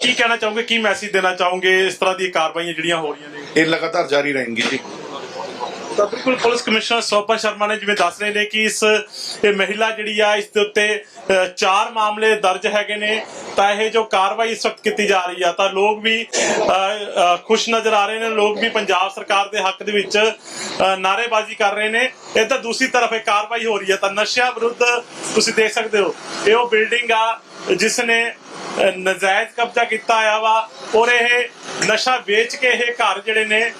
ਕੀ ਕਹਿਣਾ ਚਾਹੋਗੇ? ਕੀ ਮੈਸੇਜ ਦੇਣਾ ਚਾਹੋਗੇ? ਇਸ ਤਰ੍ਹਾਂ ਦੀਆਂ ਕਾਰਵਾਈਆਂ ਜਿਹੜੀਆਂ ਹੋ ਰਹੀਆਂ ਨੇ? ਇਹ ਲਗਾਤਾਰ ਜਾਰੀ ਰਹਿਣਗੀ ਜੀ। ਤਾਂ ਬਿਲਕੁਲ ਪੁਲਿਸ ਕਮਿਸ਼ਨਰ ਸੋਪਨ ਸ਼ਰਮਾ ਨੇ ਜਿਵੇਂ ਦੱਸ ਰਹੇ ਨੇ ਕਿ ਇਸ ਇਹ ਮਹਿਲਾ ਜਿਹੜੀ ਆ ਇਸ ਦੇ ਉੱਤੇ ਚਾਰ ਮਾਮਲੇ ਦਰਜ ਹੈਗੇ ਨੇ। ਤਾਂ ਇਹ ਜੋ ਕਾਰਵਾਈ ਇਸ ਵਕਤ ਕੀਤੀ ਜਾ ਰਹੀ ਆ ਤਾਂ ਲੋਕ ਵੀ ਖੁਸ਼ ਨਜ਼ਰ ਆ ਰਹੇ ਨੇ। ਲੋਕ ਵੀ ਪੰਜਾਬ ਸਰਕਾਰ ਦੇ ਹੱਕ ਦੇ ਵਿੱਚ ਅ, ਨਾਅਰੇਬਾਜ਼ੀ ਕਰ ਰਹੇ ਨੇ। ਇੱਧਰ ਦੂਸਰੀ ਤਰਫ ਇਹ ਕਾਰਵਾਈ ਹੋ ਰਹੀ ਹੈ ਤਾਂ ਨਸ਼ਿਆਂ ਵਿਰੁੱਧ ਤੁਸੀਂ ਦੇਖ ਸਕਦੇ ਹੋ। ਇਹ ਉਹ ਬਿਲਡਿੰਗ ਆ ਜਿਸ ਨੇ ਨਜਾਇਜ਼ ਕਬਜ਼ਾ ਕੀਤਾ ਆ ਵਾ ਔਰ ਇਹ ਨਸ਼ਾ ਵੇਚ ਕੇ ਇਹ ਘਰ ਜਿਹੜੇ ਨੇ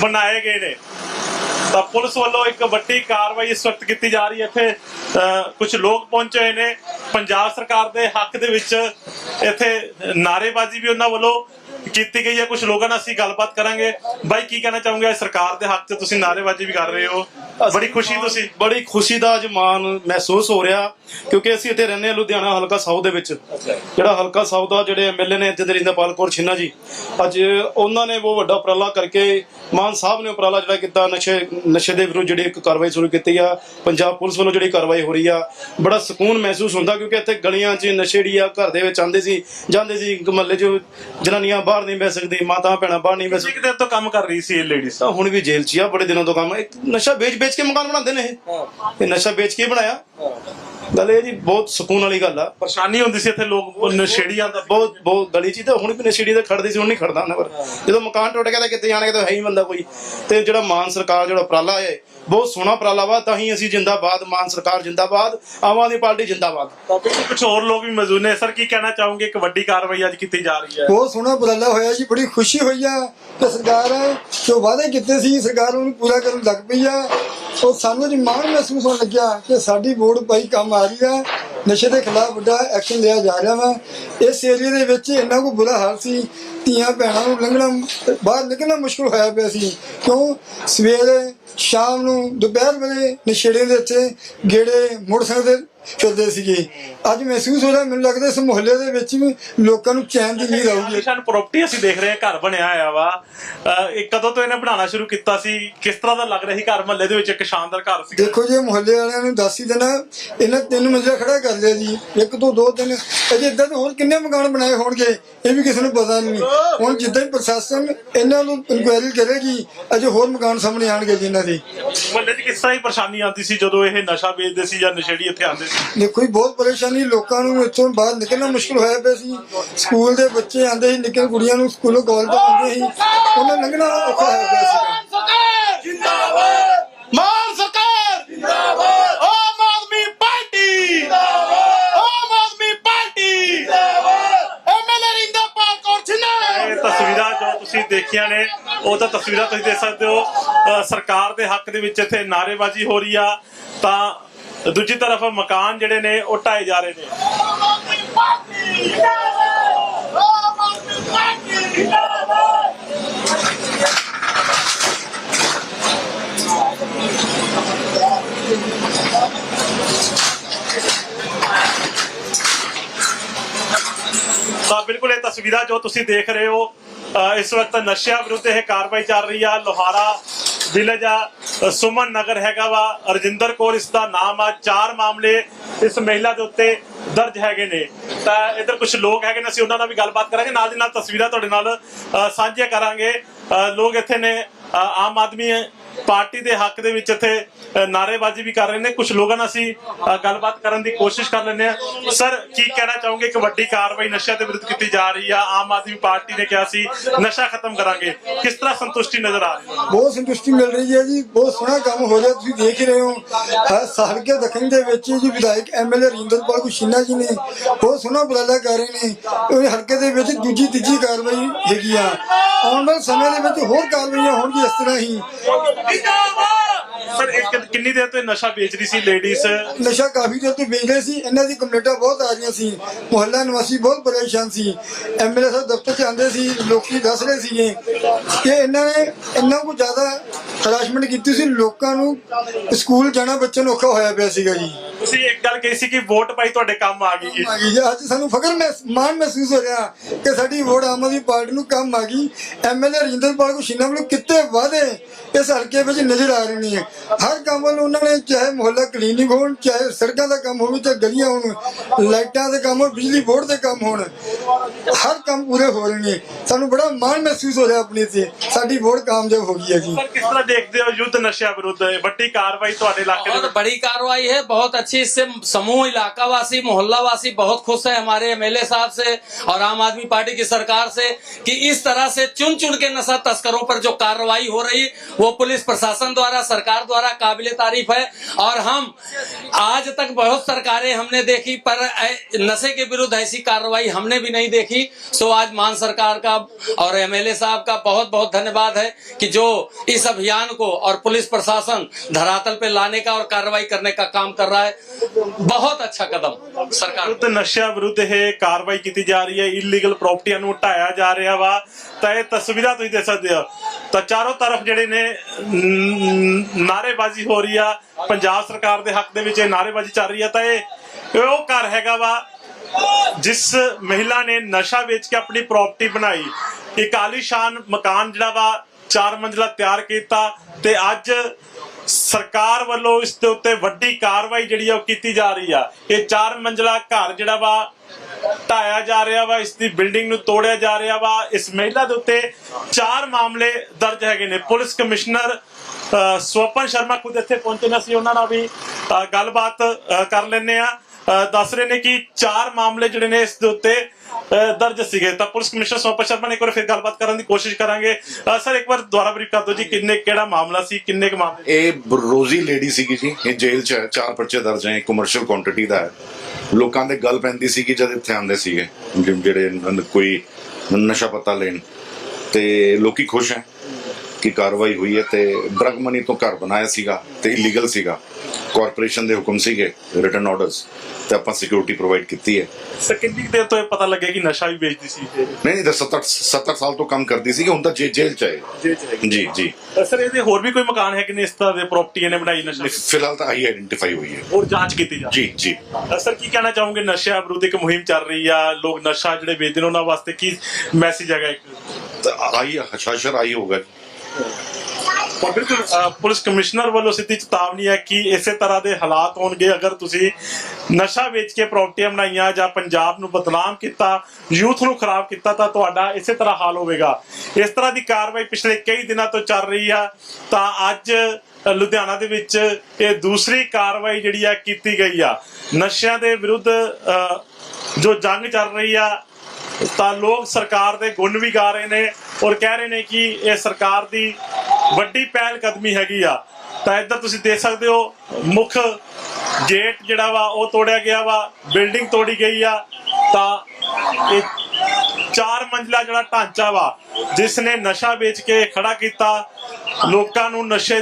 ਬਣਾਏ ਗਏ ਨੇ। ਤਾਂ ਪੁਲਿਸ ਵੱਲੋਂ ਇੱਕ ਵੱਡੀ ਕਾਰਵਾਈ ਇਸ ਵਕਤ ਕੀਤੀ ਜਾ ਰਹੀ ਹੈ। ਇੱਥੇ ਕੁਝ ਲੋਕ ਪਹੁੰਚੇ ਨੇ। ਪੰਜਾਬ ਸਰਕਾਰ ਦੇ ਹੱਕ ਦੇ ਵਿੱਚ ਇੱਥੇ ਨਾਰੇਬਾਜ਼ੀ ਵੀ ਉਹਨਾਂ ਵੱਲੋਂ ਕੀਤੀ ਗਈ ਹੈ। ਕੁਝ ਲੋਕਾਂ ਨਾਲ ਅਸੀਂ ਗੱਲਬਾਤ ਕਰਾਂਗੇ। ਬਾਈ, ਕੀ ਕਹਿਣਾ ਚਾਹੋਗੇ? ਸਰਕਾਰ ਦੇ ਹੱਕ 'ਚ ਤੁਸੀਂ ਨਾਰੇਬਾਜ਼ੀ ਵੀ ਕਰ ਰਹੇ ਹੋ। ਬੜੀ ਖੁਸ਼ੀ ਤੁਸੀਂ ਬੜੀ ਖੁਸ਼ੀ ਦਾ ਅੱਜ ਮਾਣ ਮਹਿਸੂਸ ਹੋ ਰਿਹਾ ਕਿਉਂਕਿ ਅਸੀਂ ਇੱਥੇ ਰਹਿੰਦੇ ਹਾਂ ਲੁਧਿਆਣਾ ਹਲਕਾ ਸਾਊਥ ਦੇ ਵਿੱਚ। ਜਿਹੜਾ ਹਲਕਾ ਸਾਊਥ ਦਾ ਜਿਹੜੇ ਐਮਐਲਏ ਨੇ ਇੱਥੇ ਦਰਿੰਦਰਪਾਲ ਕੌਰ ਛਿੰਨਾ ਜੀ ਅੱਜ ਉਹਨਾਂ ਨੇ ਉਹ ਵੱਡਾ ਉਪਰਾਲਾ ਕਰਕੇ ਮਾਨ ਸਾਹਿਬ ਨੇ ਉਪਰਾਲਾ ਜਿਹੜਾ ਕੀਤਾ ਨਸ਼ੇ ਨਸ਼ੇ ਦੇ ਵਿਰੁੱਧ ਜਿਹੜੀ ਇੱਕ ਕਾਰਵਾਈ ਸ਼ੁਰੂ ਕੀਤੀ ਆ ਪੰਜਾਬ ਪੁਲਿਸ ਵੱਲੋਂ ਜਿਹੜੀ ਕਾਰਵਾਈ ਹੋ ਰਹੀ ਆ ਬੜਾ ਸਕੂਨ ਮਹਿਸੂਸ ਹੁੰਦਾ ਕਿਉਂਕਿ ਇੱਥੇ ਗਲੀਆਂ 'ਚ ਨਸ਼ੇੜੀ ਆ ਘਰ ਦੇ ਵਿੱਚ ਆਉਂਦੇ ਸੀ ਜਾਂਦੇ ਸੀ ਮਹੱਲੇ 'ਚ ਜਨਾਨੀਆਂ ਬਾਹਰ ਨਹੀਂ ਬਹਿ ਸਕਦੀ ਮਾਤਾ ਭੈਣਾਂ ਬਾਹਰ ਨਹੀਂ ਬਹਿ ਸਕਦੀ ਦਿਨ ਤੋਂ ਕੰਮ ਕਰ ਰਹੀ ਸੀ ਇਹ ਲੇਡੀਜ਼ ਹੁਣ ਵੀ ਜੇਲ੍ਹ 'ਚ ਆ ਬੜੇ ਦਿਨਾਂ ਤੋਂ ਕੰਮ ਨਸ਼ਾ ਵੇਚ ਵੇਚ ਕੇ ਮਕਾਨ ਬਣਾਉਂਦੇ ਨੇ ਇਹ। ਇਹ ਨਸ਼ਾ ਵੇਚ ਕੇ ਬਣਾਇਆ। ਗੱਲ ਇਹ ਜੀ ਬਹੁਤ ਸਕੂਨ ਵਾਲੀ ਗੱਲ ਆ। ਪਰੇਸ਼ਾਨੀ ਹੁੰਦੀ ਸੀ ਇੱਥੇ ਲੋਕ ਉਹ ਨਸ਼ੇੜੀਆਂ ਦਾ ਬਹੁਤ ਬਹੁਤ ਗਲੀ 'ਚ ਤਾਂ ਹੁਣ ਵੀ ਨਸ਼ੇੜੀ ਤੇ ਖੜਦੇ ਸੀ ਹੁਣ ਨਹੀਂ ਖੜਦਾ ਉਹਨਾਂ ਪਰ ਜਦੋਂ ਮਕਾਨ ਟੁੱਟ ਗਿਆ ਤਾਂ ਕਿੱਥੇ ਜਾਣਗੇ ਤਾਂ ਹੈ ਹੀ ਬੰਦਾ ਕੋਈ। ਤੇ ਜਿਹੜਾ ਮਾਨ ਸਰਕਾਰ ਜਿਹੜਾ ਉਪਰਾਲਾ ਹੈ ਬਹੁਤ ਸੋਹਣਾ ਉਪਰਾਲਾ ਵਾ ਤਾਂ ਹੀ ਅਸੀਂ ਜਿੰਦਾਬਾਦ ਮਾਨ ਸਰਕਾਰ ਜਿੰਦਾਬਾਦ ਆਮ ਆਦਮੀ ਪਾਰਟੀ ਜਿੰਦਾਬਾਦ। ਤਾਂ ਬਿਲਕੁਲ ਕੁਝ ਹੋਰ ਲੋਕ ਵੀ ਮੌਜੂਦ ਨੇ ਸਰ ਕੀ ਕਹਿਣਾ ਚਾਹੋਗੇ? ਇੱਕ ਵੱਡੀ ਕਾਰਵਾਈ ਅੱਜ ਕੀਤੀ ਜਾ ਰਹੀ ਹੈ। ਬਹੁਤ ਸੋਹਣਾ ਉਪਰਾਲਾ ਹੋਇਆ ਜੀ ਬੜੀ ਖੁਸ਼ੀ ਹੋਈ ਆ ਕਿ ਸਰਕਾਰ ਜੋ ਵਾਅਦੇ ਕੀਤੇ ਸੀ ਸਰਕਾਰ ਉਹਨੂੰ ਪੂਰਾ ਕਰਨ ਲੱਗ ਪਈ ਆ। ਉਹ ਸਾਨੂੰ ਜੀ ਮਾਣ ਮਹਿਸੂਸ ਹੋਣ ਲੱਗਿਆ ਕਿ ਸਾਡੀ ਵੋਟ ਪਾਈ ਕੰਮ ਆ ਰਹੀ ਆ। ਨਸ਼ੇ ਦੇ ਖਿਲਾਫ ਵੱਡਾ ਐਕਸ਼ਨ ਲਿਆ ਜਾ ਰਿਹਾ ਵਾ। ਇਸ ਏਰੀਆ ਦੇ ਵਿੱਚ ਇੰਨਾ ਕੋ ਬੁਰਾ ਹਾਲ ਸੀ ਧੀਆਂ ਭੈਣਾਂ ਨੂੰ ਲੰਘਣਾ ਬਾਹਰ ਨਿਕਲਣਾ ਮੁਸ਼ਕਲ ਹੋਇਆ ਪਿਆ ਸੀ। ਕਿਉਂ? ਸਵੇਰੇ ਸ਼ਾਮ ਨੂੰ ਦੁਪਹਿਰ ਵੇਲੇ ਨਸ਼ੇੜੇ ਦੇ ਉੱਤੇ ਗੇੜੇ ਮੋਟਰਸਾਈਕਲ ਤੇ ਫਿਰਦੇ ਸੀਗੇ। ਅੱਜ ਮਹਿਸੂਸ ਹੋ ਰਿਹਾ ਮੈਨੂੰ ਲੱਗਦਾ ਇਸ ਮੁਹੱਲੇ ਦੇ ਵਿੱਚ ਵੀ ਲੋਕਾਂ ਨੂੰ ਚੈਨ ਦੀ ਨੀਂਦ ਆਊਗੀ। ਆਲੀਸ਼ਾਨ ਪ੍ਰਾਪਰਟੀ ਅਸੀਂ ਦੇਖ ਰਹੇ ਹਾਂ ਘਰ ਬਣਿਆ ਹੋਇਆ ਵਾ। ਅਹ ਇਹ ਕਦੋਂ ਤੋਂ ਇਹਨੇ ਬਣਾਉਣਾ ਸ਼ੁਰੂ ਕੀਤਾ ਸੀ? ਕਿਸ ਤਰ੍ਹਾਂ ਦਾ ਲੱਗ ਰਿਹਾ ਸੀ ਘਰ ਮਹੱਲੇ ਦੇ ਵਿੱਚ? ਇੱਕ ਸ਼ਾਨਦਾਰ ਘਰ ਸੀ। ਦੇਖੋ ਜੀ ਮੁਹੱਲੇ ਵਾਲਿਆਂ ਨੂੰ ਦੱਸ ਹੀ ਦੇਣਾ ਇਹਨਾਂ ਤਿੰਨ ਮੰਜ਼ਿਲਾ ਖੜਾ ਕਰ ਲਿਆ ਜੀ। ਇੱਕ ਤੋਂ ਦੋ ਤਿੰਨ ਅਜੇ ਇਦਾਂ ਦੇ ਹੋਰ ਕਿੰਨੇ ਮਕਾਨ ਬਣਾਏ ਹੋਣਗੇ ਇਹ ਵੀ ਕਿਸੇ ਨੂੰ ਪਤਾ ਨਹੀਂ। ਹੁਣ ਜਿੱਦਾਂ ਹੀ ਪ੍ਰਸ਼ਾਸਨ ਇਹਨਾਂ ਨੂੰ ਇਨਕੁਆਇਰੀ ਕਰੇਗੀ ਅਜੇ ਹੋਰ ਮਕਾਨ ਸਾਹਮਣੇ ਆਣਗੇ ਜੀ ਇਹਨਾਂ ਦੇ। ਮਹੱਲੇ 'ਚ ਕਿਸ ਤਰ੍ਹਾਂ ਦੀ ਪਰੇਸ਼ਾਨੀ ਆਉਂਦੀ ਸੀ ਜਦੋਂ ਇਹ ਨਸ਼ਾ ਵੇਚਦੇ ਸੀ ਜਾਂ ਨਸ਼ੇੜੀ ਇੱਥੇ ਆਉਂਦੇ ਸੀ? ਦੇਖੋ ਜੀ ਬਹੁਤ ਪਰੇਸ਼ਾਨੀ ਲੋਕਾਂ ਨੂੰ ਇੱਥੋਂ ਬਾਹਰ ਨਿਕਲਣਾ ਮੁਸ਼ਕਲ ਹੋਇਆ ਪਿਆ ਸੀ। ਸਕੂਲ ਦੇ ਬੱਚੇ ਆਂਦੇ ਸੀ ਨਿੱਕੀਆਂ ਕੁੜੀਆਂ ਨੂੰ ਸਕੂਲੋਂ ਕਾਲਜ ਤੋਂ ਆਉਂਦੇ ਸੀ। ਉਹਨਾਂ ਲੰਘਣਾ ਔਖਾ ਹੋਇਆ ਪਿਆ ਸੀ। ਮਾਨ ਸਰਕਾਰ ਜਿੰਦਾਬਾਦ ਆਮ ਆਦਮੀ ਪਾਰਟੀ ਜਿੰਦਾਬਾਦ ਆਮ ਆਦਮੀ ਪਾਰਟੀ ਜਿੰਦਾਬਾਦ ਐਮਐਲਏ ਰਿੰਦਰਪਾਲ ਕੌਰ ਛਿੰਨਾ ਇਹ ਤਸਵੀਰਾਂ ਜੋ ਤੁਸੀਂ ਦੇਖੀਆਂ ਨੇ, ਉਹ ਤਾਂ ਤਸਵੀਰਾਂ ਤੁਸੀਂ ਦੇਖ ਸਕਦੇ ਹੋ। ਅਹ ਸਰਕਾਰ ਦੇ ਹੱਕ ਦੇ ਵਿੱਚ ਇੱਥੇ ਨਾਅਰੇਬਾਜ਼ੀ ਹੋ ਰਹੀ ਆ। ਤਾਂ ਦੂਜੀ ਤਰਫ ਮਕਾਨ ਜਿਹੜੇ ਨੇ, ਉਹ ਢਾਏ ਜਾ ਰਹੇ ਨੇ ਤਾਂ ਬਿਲਕੁਲ ਇਹ ਤਸਵੀਰਾਂ ਜੋ ਤੁਸੀਂ ਦੇਖ ਰਹੇ ਹੋ ਇਸ ਵਕਤ ਨਸ਼ਿਆਂ ਵਿਰੁੱਧ ਇਹ ਕਾਰਵਾਈ ਚੱਲ ਰਹੀ ਆ। ਲੋਹਾਰਾ ਵਿਲੇਜ ਆ ਸੁਮਨ ਨਗਰ ਹੈਗਾ ਵਾ। ਰਜਿੰਦਰ ਕੌਰ ਇਸ ਦਾ ਨਾਮ ਆ। ਚਾਰ ਮਾਮਲੇ ਇਸ ਮਹਿਲਾ ਦੇ ਉੱਤੇ ਦਰਜ ਹੈਗੇ ਨੇ। ਤਾਂ ਇੱਧਰ ਕੁਝ ਲੋਕ ਹੈਗੇ ਨੇ, ਅਸੀਂ ਉਹਨਾਂ ਨਾਲ ਵੀ ਗੱਲਬਾਤ ਕਰਾਂਗੇ। ਨਾਲ ਦੀ ਨਾਲ ਤਸਵੀਰਾਂ ਤੁਹਾਡੇ ਨਾਲ ਸਾਂਝੀਆਂ ਕਰਾਂਗੇ। ਅਹ ਲੋਕ ਇੱਥੇ ਨੇ ਆਮ ਆਦਮੀ ਪਾਰਟੀ ਦੇ ਹੱਕ ਦੇ ਵਿੱਚ ਇੱਥੇ ਅਹ ਵੀ ਕਰ ਰਹੇ ਨੇ। ਕੁਝ ਲੋਕਾਂ ਨਾਲ ਅਸੀਂ ਗੱਲਬਾਤ ਕਰਨ ਦੀ ਕੋਸ਼ਿਸ਼ ਕਰ ਲੈਂਦੇ ਆ ਸਰ ਕੀ ਕਹਿਣਾ ਚਾਹੋਗੇ? ਇੱਕ ਵੱਡੀ ਕਾਰਵਾਈ ਨਸ਼ਿਆਂ ਦੇ ਵਿਰੁੱਧ ਕੀਤੀ ਜਾ ਰਹੀ ਆ। ਆਮ ਆਦਮੀ ਪਾਰਟੀ ਨੇ ਕਿਹਾ ਸੀ, ਨਸ਼ਾ ਖਤਮ ਕਰਾਂਗੇ। ਕਿਸ ਤਰ੍ਹਾਂ ਸੰਤੁਸ਼ਟੀ ਨਜ਼ਰ ਆ ਰਹੀ ਹੈ? ਬਹੁਤ ਸੰਤੁਸ਼ਟੀ ਮਿਲ ਰਹੀ ਹੈ ਜੀ। ਬਹੁਤ ਸੋਹਣਾ ਕੰਮ ਹੋ ਰਿਹਾ। ਤੁਸੀਂ ਦੇਖ ਹੀ ਰਹੇ ਹੋ। ਹਰ ਸਾਲ ਦੇ ਵਿੱਚ ਜੀ ਵਿਧਾਇਕ ਐਮਐਲਏ ਰਿੰਦਰਪਾਲ ਕੁਸ਼ੀਨਾ ਜੀ ਨੇ ਬਹੁਤ ਸੋਹਣਾ ਉਪਰਾਲਾ ਕਰ ਰਹੇ ਨੇ। ਉਹ ਹਲਕੇ ਦੇ ਵਿੱਚ ਦੂਜੀ, ਤੀਜੀ ਕਾਰਵਾਈ ਹੈਗੀ ਆ। ਆਉਣ ਵਾਲੇ ਸਮੇਂ ਦੇ ਵਿੱਚ ਹੋਰ ਕਾਰਵਾਈਆਂ ਹੋਣਗੀਆਂ ਇਸ ਤਰ੍ਹਾਂ ਹੀ। ਸਰ ਇੱਕ ਕਿੰਨੀ ਦੇਰ ਤੋਂ ਇਹ ਨਸ਼ਾ ਵੇਚ ਰਹੀ ਸੀ ਲੇਡੀਜ਼ ਨਸ਼ਾ ਕਾਫੀ ਦੇਰ ਤੋਂ ਵੇਚ ਰਹੇ ਸੀ ਇਹਨਾਂ ਦੀ ਕੰਪਲੇਂਟਾਂ ਬਹੁਤ ਆ ਰਹੀਆਂ ਸੀ। ਮੁਹੱਲਾ ਨਿਵਾਸੀ ਬਹੁਤ ਪਰੇਸ਼ਾਨ ਸੀ। ਐਮਐਲਏ ਸਾਹਿਬ ਦਫ਼ਤਰ 'ਚ ਆਉਂਦੇ ਸੀ ਲੋਕੀ ਦੱਸ ਰਹੇ ਸੀਗੇ ਕਿ ਇਹਨਾਂ ਨੇ ਇੰਨਾ ਕੁ ਜ਼ਿਆਦਾ ਹਰਾਸਮੈਂਟ ਕੀਤੀ ਸੀ ਲੋਕਾਂ ਨੂੰ ਸਕੂਲ ਜਾਣਾ ਬੱਚਿਆਂ ਨੂੰ ਔਖਾ ਹੋਇਆ ਪਿਆ ਸੀਗਾ ਜੀ। ਤੁਸੀਂ ਇੱਕ ਗੱਲ ਕਹੀ ਸੀ ਕਿ ਵੋਟ ਪਾਈ ਤੁਹਾਡੇ ਕੰਮ ਆ ਗਈ। ਆ ਗਈ ਜੀ। ਅੱਜ ਸਾਨੂੰ ਫਖਰ ਮਹਿਸ- ਮਾਣ ਮਹਿਸੂਸ ਹੋ ਰਿਹਾ ਕਿ ਸਾਡੀ ਵੋਟ ਆਮ ਆਦਮੀ ਪਾਰਟੀ ਨੂੰ ਕੰਮ ਆ ਗਈ। ਐਮਐਲਏ ਰਜਿੰਦਰਪਾਲ ਕੁਸ਼ੀਨਾ ਵੱਲੋਂ ਕਿਤੇ ਵਾਅਦੇ ਇਸ ਹਲਕੇ ਵਿੱਚ ਨਜ਼ਰ ਆ ਰਹੇ ਨੇ। ਹਰ ਕੰਮ ਵੱਲ ਉਹਨਾਂ ਨੇ ਚਾਹੇ ਮੁਹੱਲਾ ਕਲੀਨਿਕ ਹੋਣ ਚਾਹੇ ਸੜਕਾਂ ਦਾ ਕੰਮ ਹੋਵੇ ਚਾਹੇ ਗਲੀਆਂ ਹੋਣ ਲਾਈਟਾਂ ਦੇ ਕੰਮ ਹੋਣ ਬਿਜਲੀ ਬੋਰਡ ਦੇ ਕੰਮ ਹੋਣ ਹਰ ਕੰਮ ਪੂਰੇ ਹੋ ਰਹੇ ਨੇ। ਸਾਨੂੰ ਬੜਾ ਮਾਣ ਮਹਿਸੂਸ ਹੋ ਰਿਹਾ ਆਪਣੇ ਤੇ। ਸਾਡੀ ਵੋਟ ਕਾਮਯਾਬ ਹੋ ਗਈ ਹੈ ਜੀ। ਸਰ ਕਿਸ ਤਰ੍ਹਾਂ ਦੇਖਦੇ ਹੋ ਯੁੱਧ ਨਸ਼ਿਆਂ ਵਿਰੁੱਧ ਵੱਡੀ ਕਾਰਵਾਈ ਤੁਹਾਡੇ ਇਲਾਕੇ ਦੇ बहुत ਵਿੱਚ बड़ी कार्रवाई है बहुत अच्छी इससे समूह इलाका वासी मोहल्ला वासी बहुत खुश है हमारे एमएलए साहब से और आम आदमी पार्टी की सरकार से कि इस तरह से चुन चुन के नशा तस्करों पर जो कार्रवाई हो रही वो पुलिस प्रशासन द्वारा सरकार द्वारा काबिल तारीफ है और हम आज तक बहुत सरकारें हमने देखी पर ऐ- नशे के विरुद्ध ऐसी कार्रवाई हमने भी नहीं देखी सो आज मान सरकार का और एमएलए साहब का बहुत बहुत धन्यवाद है कि जो इस अभियान को और पुलिस प्रशासन धरातल पे लाने का और कार्रवाई करने का काम कर रहा है बहुत अच्छा कदम सरकार ਵਿਰੁੱਧ ਨਸ਼ਿਆਂ ਵਿਰੁੱਧ ਇਹ ਕਾਰਵਾਈ ਕੀਤੀ ਜਾ ਰਹੀ ਹੈ ਇਲੀਗਲ ਪ੍ਰਾਪਰਟੀਆਂ ਨੂੰ ਹਟਾਇਆ ਜਾ ਰਿਹਾ ਵਾ ਤਾਂ ਇਹ ਤਸਵੀਰਾਂ ਤੁਸੀਂ ਦੇਖ ਸਕਦੇ ਹੋ ਤਾਂ ਚਾਰੋਂ ਤਰਫ ਜਿਹੜੇ ਨੇ ਨ- ਨਾਅਰੇਬਾਜ਼ੀ ਹੋ ਰਹੀ ਆ ਪੰਜਾਬ ਸਰਕਾਰ ਦੇ ਹੱਕ ਦੇ ਵਿੱਚ ਇਹ ਨਾਅਰੇਬਾਜ਼ੀ ਚੱਲ ਰਹੀ ਆ ਤਾਂ ਇਹ ਇਹ ਉਹ ਘਰ ਹੈਗਾ ਵਾ ਜਿਸ ਮਹਿਲਾ ਨੇ ਨਸ਼ਾ ਵੇਚ ਕੇ ਆਪਣੀ ਪ੍ਰਾਪਰਟੀ ਬਣਾਈ ਇੱਕ ਆਲੀਸ਼ਾਨ ਮਕਾਨ ਜਿਹੜਾ ਵਾ ਚਾਰ ਮੰਜ਼ਲਾ ਤਿਆਰ ਕੀਤਾ ਤੇ ਅੱਜ ਸਰਕਾਰ ਵੱਲੋਂ ਇਸ ਦੇ ਉੱਤੇ ਵੱਡੀ ਕਾਰਵਾਈ ਜਿਹੜੀ ਆ ਉਹ ਕੀਤੀ ਜਾ ਰਹੀ ਆ। ਇਹ ਚਾਰ ਮੰਜ਼ਲਾ ਘਰ ਜਿਹੜਾ ਵਾ ਢਾਇਆ ਜਾ ਰਿਹਾ ਵਾ ਇਸ ਦੀ ਬਿਲਡਿੰਗ ਨੂੰ ਤੋੜਿਆ ਜਾ ਰਿਹਾ ਵਾ। ਇਸ ਮਹਿਲਾ ਦੇ ਉੱਤੇ ਚਾਰ ਮਾਮਲੇ ਦਰਜ ਹੈਗੇ ਨੇ। ਪੁਲਿਸ ਕਮਿਸ਼ਨਰ ਅ, ਸਵਪਨ ਸ਼ਰਮਾ ਖੁਦ ਇੱਥੇ ਪਹੁੰਚੇ ਨੇ ਅਸੀਂ ਉਹਨਾਂ ਨਾਲ ਵੀ ਅ, ਗੱਲਬਾਤ ਅ, ਕਰ ਲੈਨੇ ਆ ਦੱਸ ਰਹੇ ਨੇ ਕਿ ਚਾਰ ਮਾਮਲੇ ਜਿਹੜੇ ਨੇ ਇਸ ਦੇ ਉੱਤੇ ਦਰਜ ਸੀਗੇ। ਤਾਂ ਪੁਲਿਸ ਕਮਿਸ਼ਨਰ ਸਵਪਨ ਸ਼ਰਮਾ ਨੇ ਇੱਕ ਵਾਰ ਫਿਰ ਗੱਲਬਾਤ ਕਰਨ ਦੀ ਕੋਸ਼ਿਸ਼ ਕਰਾਂਗੇ। ਸਰ, ਇੱਕ ਵਾਰ ਦੁਬਾਰਾ ਬਰੀਫ ਕਰ ਦਿਓ ਜੀ, ਕਿੰਨੇ, ਕਿਹੜਾ ਮਾਮਲਾ ਸੀ, ਕਿੰਨੇ ਕੁ ਮਾਮਲੇ ਇਹ ਬ- ਰੋਜ਼ੀ ਲੇਡੀ ਸੀਗੀ ਜੀ। ਇਹ ਜੇਲ੍ਹ ਚ ਹੈ, ਚਾਰ ਪਰਚੇ ਦਰਜ ਹੈ ਕਮਰਸ਼ੀਅਲ ਕੁਆਂਟੀਟੀ ਦਾ ਹੈ। ਲੋਕਾਂ ਦੇ ਗੱਲ ਪੈਂਦੀ ਸੀ ਕਿ ਜਦ ਇੱਥੇ ਆਉਂਦੇ ਸੀਗੇ ਜਿ- ਜਿਹੜੇ ਨ- ਕੋਈ ਨਸ਼ਾ ਪਤਾ ਲੈਣ। ਤੇ ਲੋਕੀ ਖੁਸ਼ ਹੈ। ਕਿ ਕਾਰਵਾਈ ਹੋਈ ਹੈ ਤੇ ਡਰਗ ਮਨੀ ਤੋਂ ਘਰ ਬਣਾਇਆ ਸੀਗਾ ਤੇ ਇਲੀਗਲ ਸੀਗਾ। ਕਾਰਪੋਰੇਸ਼ਨ ਦੇ ਹੁਕਮ ਸੀਗੇ ਰਿਟਨ ਆਰਡਰਸ ਤੇ ਆਪਾਂ ਸਿਕਿਉਰਿਟੀ ਪ੍ਰੋਵਾਈਡ ਕੀਤੀ ਹੈ। ਸਰ ਕਿੰਨੀ ਦੇਰ ਤੋਂ ਇਹ ਪਤਾ ਲੱਗਿਆ ਕਿ ਨਸ਼ਾ ਵੀ ਵੇਚਦੀ ਸੀ ਇਹ? ਨਹੀਂ ਨਹੀਂ 70 70 ਸਾਲ ਤੋਂ ਕੰਮ ਕਰਦੀ ਸੀਗੀ ਹੁਣ ਤਾਂ ਜੇ- ਜੇਲ੍ਹ ਚ ਹੈ ਜੇਲ੍ਹ ਚ ਹੈਗੀ। ਜੀ ਜੀ। ਸਰ ਇਹਦੇ ਹੋਰ ਵੀ ਕੋਈ ਮਕਾਨ ਹੈ ਕਿ ਨਹੀਂ ਇਸ ਤਰ੍ਹਾਂ ਦੇ ਪ੍ਰਾਪਰਟੀ ਨੇ ਬਣਾਈ ਨਸ਼ਾ? ਫਿਲਹਾਲ ਤਾਂ ਆਈ ਆਇਡੈਂਟੀਫਾਈ ਹੋਈ ਹੈ। ਹੋਰ ਜਾਂਚ ਕੀਤੀ ਜਾ ਜੀ ਜੀ। ਸਰ ਕੀ ਕਹਿਣਾ ਚਾਹੋਗੇ? ਨਸ਼ਾ ਵਿਰੁੱਧ ਇੱਕ ਮੁਹਿੰਮ ਚੱਲ ਰਹੀ ਆ ਲੋਕ ਨਸ਼ਾ ਜਿਹੜੇ ਵੇਚਦੇ ਨੇ ਉਹਨਾਂ ਵਾਸਤੇ ਕੀ ਮੈਸੇਜ ਹੈਗਾ ਇੱਕ? ਤਾਂ ਆਈ ਹਸ਼ਾਸ਼ਰ ਆਈ ਹੋਗਾ ਜੀ। ਪਰ ਬਿਲਕੁਲ ਅ, ਪੁਲਿਸ ਕਮਿਸ਼ਨਰ ਵੱਲੋਂ ਸਿੱਧੀ ਚੇਤਾਵਨੀ ਹੈ ਕਿ ਇਸੇ ਤਰ੍ਹਾਂ ਦੇ ਹਾਲਾਤ ਹੋਣਗੇ। ਅਗਰ ਤੁਸੀਂ ਨਸ਼ਾ ਵੇਚ ਕੇ ਪ੍ਰਾਪਰਟੀਆਂ ਬਣਾਈਆਂ ਜਾਂ ਪੰਜਾਬ ਨੂੰ ਬਦਨਾਮ ਕੀਤਾ ਯੂਥ ਨੂੰ ਖਰਾਬ ਕੀਤਾ ਤਾਂ ਤੁਹਾਡਾ ਇਸੇ ਤਰ੍ਹਾਂ ਹਾਲ ਹੋਵੇਗਾ। ਇਸ ਤਰ੍ਹਾਂ ਦੀ ਕਾਰਵਾਈ ਪਿਛਲੇ ਕਈ ਦਿਨਾਂ ਤੋਂ ਚੱਲ ਰਹੀ ਆ। ਤਾਂ ਅੱਜ ਅ, ਲੁਧਿਆਣਾ ਦੇ ਵਿੱਚ ਇਹ ਦੂਸਰੀ ਕਾਰਵਾਈ ਜਿਹੜੀ ਆ ਕੀਤੀ ਗਈ ਆ। ਨਸ਼ਿਆਂ ਦੇ ਵਿਰੁੱਧ ਅ, ਜੋ ਜੰਗ ਚੱਲ ਰਹੀ ਆ ਤਾਂ ਲੋਕ ਸਰਕਾਰ ਦੇ ਗੁਣ ਵੀ ਗਾ ਰਹੇ ਨੇ। ਔਰ ਕਹਿ ਰਹੇ ਨੇ ਕਿ ਇਹ ਸਰਕਾਰ ਦੀ ਵੱਡੀ ਪਹਿਲ ਕਦਮੀ ਹੈਗੀ ਆ। ਤਾਂ ਇੱਧਰ ਤੁਸੀਂ ਦੇਖ ਸਕਦੇ ਹੋ, ਮੁੱਖ ਗੇਟ ਜਿਹੜਾ ਵਾ, ਉਹ ਤੋੜਿਆ ਗਿਆ ਵਾ, ਬਿਲਡਿੰਗ ਤੋੜੀ ਗਈ ਆ। ਤਾਂ ਇਹ ਚਾਰ ਮੰਜ਼ਲਾ ਜਿਹੜਾ ਢਾਂਚਾ ਵਾ, ਜਿਸ ਨੇ ਨਸ਼ਾ ਵੇਚ ਕੇ ਖੜਾ ਕੀਤਾ, ਲੋਕਾਂ ਨੂੰ ਨਸ਼ੇ